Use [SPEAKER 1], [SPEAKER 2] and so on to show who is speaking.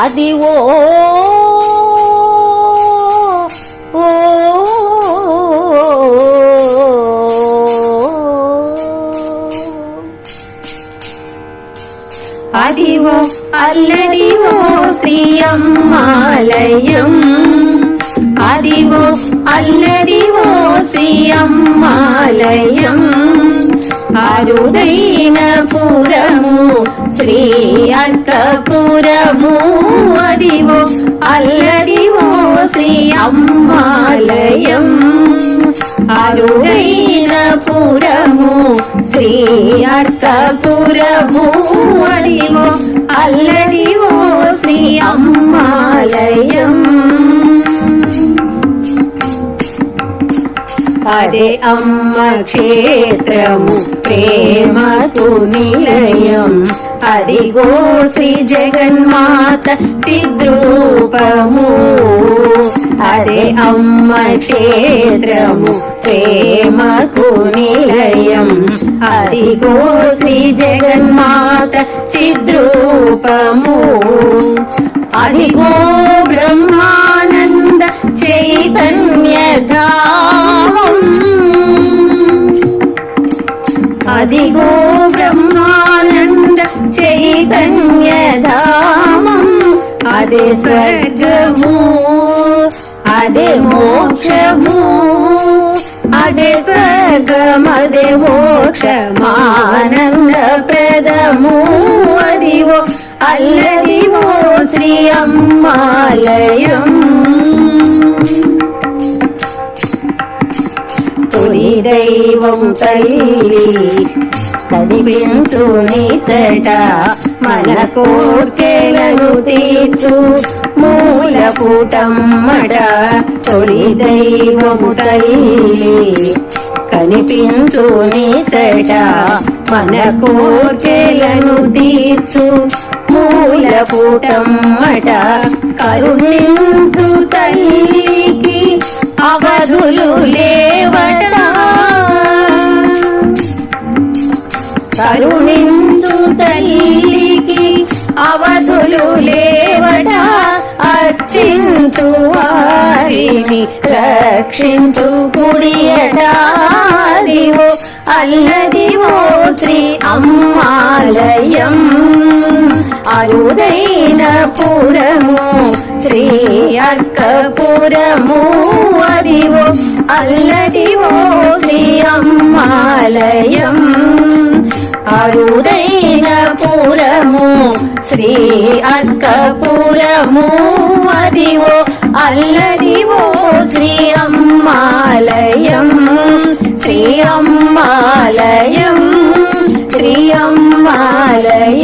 [SPEAKER 1] అది ఓ ఓ
[SPEAKER 2] అదివో అల్లదివో శ్రీ అమ్మాలయం అరుదైన పురము శ్రీ అక్కపురము అదివో అల్లదివో శ్రీ అమ్మాలయం. అరుదైన పురము శ్రీ అర్కపురము. అదివో అల్లదివో శ్రీ అమ్మాలయం. అదే అమ్మ క్షేత్రము ప్రేమకు నిలయం. అదిగో శ్రీ జగన్మాత చిద్రూపము. అదే అమ్మ క్షేత్రము ప్రేమకు నిలయం. అదిగో శ్రీ జగన్మాత చిద్రూపము. అదిగో బ్రహ్మానంద చైతన్య అదిగో బ్రహ్మానంద చైతన్యధామం. అదే స్వర్గము అదే మోక్షము అదే స్వర్గం అదే మోక్షమానంద ప్రదము అదివో అల్లదివో శ్రీ అమ్మాలయం. తొలి దైవం తల్లి కనిపించు నీచట మన కోర్కెలను తీర్చు మూల పూటమ్మట తొలి దైవము తల్లి కనిపించు నీచట మన కోర్కెలను తీర్చు మూల పూటమ్మట కరుణించు తల్లికి అవధులు లే రక్షించు వారిని రక్షించు కుడియటాదివో అల్లదివో శ్రీ అమ్మాలయం. అరుదైన పురము శ్రీ అర్కపురము అదివో అల్లదివో శ్రీ అమ్మాలయం. అరుదైన పురము శ్రీ అర్కపురము అదివో అల్లదివో శ్రీ అమ్మాలయం శ్రీ అమ్మాలయం శ్రీ అమ్మాలయం.